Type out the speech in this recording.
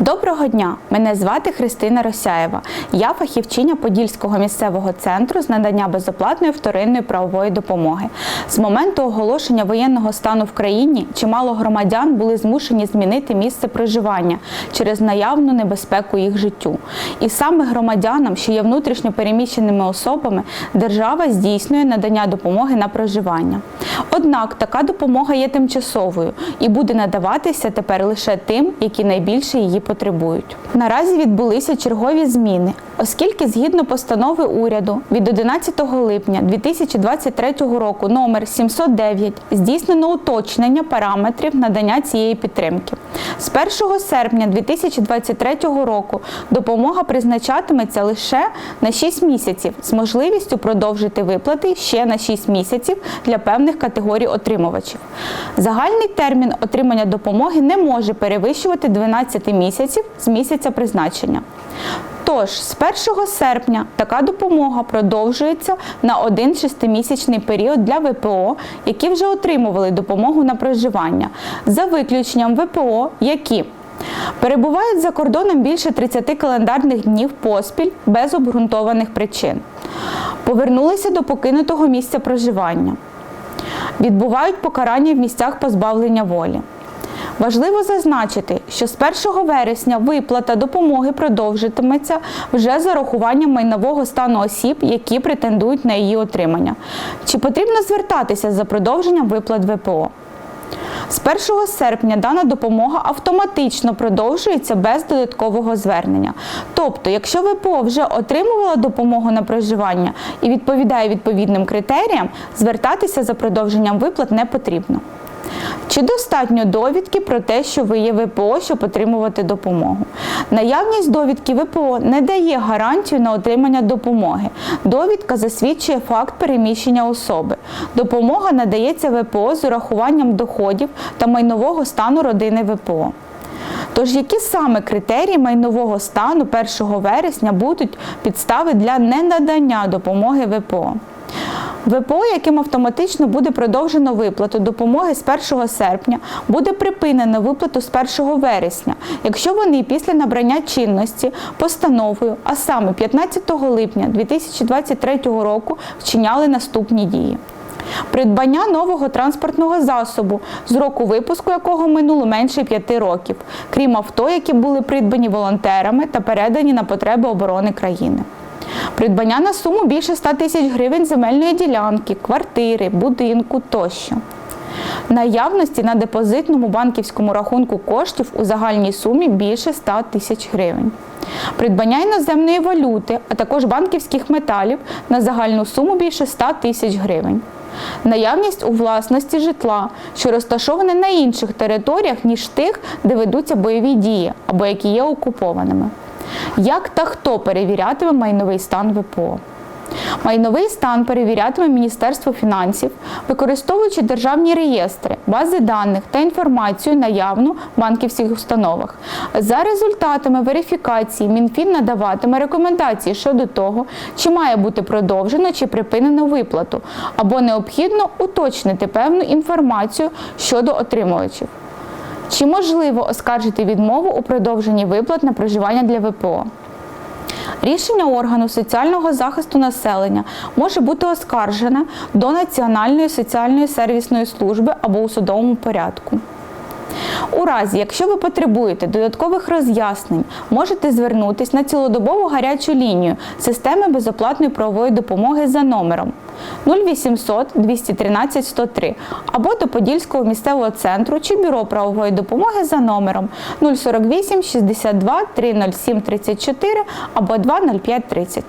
Доброго дня! Мене звати Христина Росяєва. Я фахівчиня Подільського місцевого центру з надання безоплатної вторинної правової допомоги. З моменту оголошення воєнного стану в країні чимало громадян були змушені змінити місце проживання через наявну небезпеку їх життю. І саме громадянам, що є внутрішньо переміщеними особами, держава здійснює надання допомоги на проживання. Однак така допомога є тимчасовою і буде надаватися тепер лише тим, які найбільше її потребують. Наразі відбулися чергові зміни, оскільки згідно постанови уряду від 11 липня 2023 року номер 709 здійснено уточнення параметрів надання цієї підтримки. З 1 серпня 2023 року допомога призначатиметься лише на 6 місяців з можливістю продовжити виплати ще на 6 місяців для певних категорій отримувачів. Загальний термін отримання допомоги не може перевищувати 12 місяців з місяця призначення. Тож з 1 серпня така допомога продовжується на один шестимісячний період для ВПО, які вже отримували допомогу на проживання, за виключенням ВПО, які перебувають за кордоном більше 30 календарних днів поспіль без обґрунтованих причин, повернулися до покинутого місця проживання, відбувають покарання в місцях позбавлення волі. Важливо зазначити, що з 1 вересня виплата допомоги продовжитиметься вже з урахуванням майнового стану осіб, які претендують на її отримання. Чи потрібно звертатися за продовженням виплат ВПО? З 1 серпня дана допомога автоматично продовжується без додаткового звернення. Тобто, якщо ВПО вже отримувала допомогу на проживання і відповідає відповідним критеріям, звертатися за продовженням виплат не потрібно. Чи достатньо довідки про те, що ви є ВПО, щоб отримувати допомогу? Наявність довідки ВПО не дає гарантію на отримання допомоги. Довідка засвідчує факт переміщення особи. Допомога надається ВПО з урахуванням доходів та майнового стану родини ВПО. Тож, які саме критерії майнового стану 1 вересня будуть підстави для ненадання допомоги ВПО? ВПО, яким автоматично буде продовжено виплату допомоги з 1 серпня, буде припинено виплату з 1 вересня, якщо вони після набрання чинності постановою, а саме 15 липня 2023 року, вчиняли наступні дії. Придбання нового транспортного засобу, з року випуску якого минуло менше 5 років, крім авто, які були придбані волонтерами та передані на потреби оборони країни. Придбання на суму більше 100 тисяч гривень земельної ділянки, квартири, будинку тощо. Наявності на депозитному банківському рахунку коштів у загальній сумі більше 100 тисяч гривень. Придбання іноземної валюти, а також банківських металів на загальну суму більше 100 тисяч гривень. Наявність у власності житла, що розташоване на інших територіях, ніж тих, де ведуться бойові дії або які є окупованими. Як та хто перевірятиме майновий стан ВПО? Майновий стан перевірятиме Міністерство фінансів, використовуючи державні реєстри, бази даних та інформацію наявну в банківських установах. За результатами верифікації Мінфін надаватиме рекомендації щодо того, чи має бути продовжено чи припинено виплату, або необхідно уточнити певну інформацію щодо отримувачів. Чи можливо оскаржити відмову у продовженні виплат на проживання для ВПО? Рішення органу соціального захисту населення може бути оскаржене до Національної соціальної сервісної служби або у судовому порядку. У разі, якщо ви потребуєте додаткових роз'яснень, можете звернутися на цілодобову гарячу лінію системи безоплатної правової допомоги за номером 0800 213 103 або до Подільського місцевого центру чи бюро правової допомоги за номером 048 62 307 34 або 205 30.